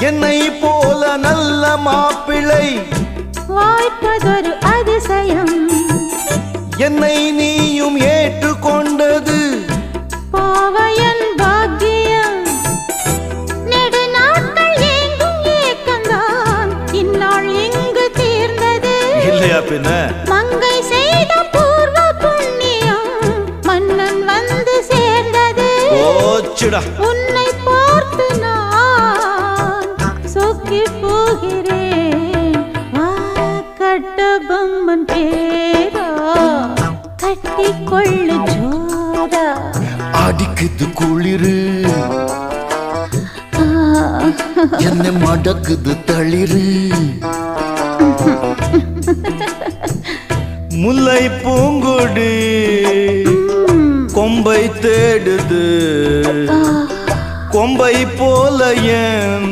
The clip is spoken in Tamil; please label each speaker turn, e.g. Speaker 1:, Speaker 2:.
Speaker 1: என்னை போல நல்ல மாப்பிள்ளை.
Speaker 2: வாய்ப்பதொரு அதிசயம்.
Speaker 1: என்னை நீயும் ஏற்றுக்கொண்டது.
Speaker 2: பாவையன் பாக்கியம். நெடுநாட்கள் ஏங்கும் ஏக்கந்தான் இந்நாள் இங்கு தீர்ந்தது.
Speaker 1: இல்லையா பின்ன?
Speaker 2: மங்கை செய்த பூர்வ புண்ணியம். மன்னன் வந்து சேர்ந்தது. உன்னை சொக்கி போகிறேன். கட்டபொம்மன் பேரா கட்டிக்கொள்ளு ஜோரா.
Speaker 1: அடிக்குது குளிரு. என்ன மடக்குது தளிரு. முல்லை பூங்குடி கொம்பை தேடுது. கொம்பை போல என்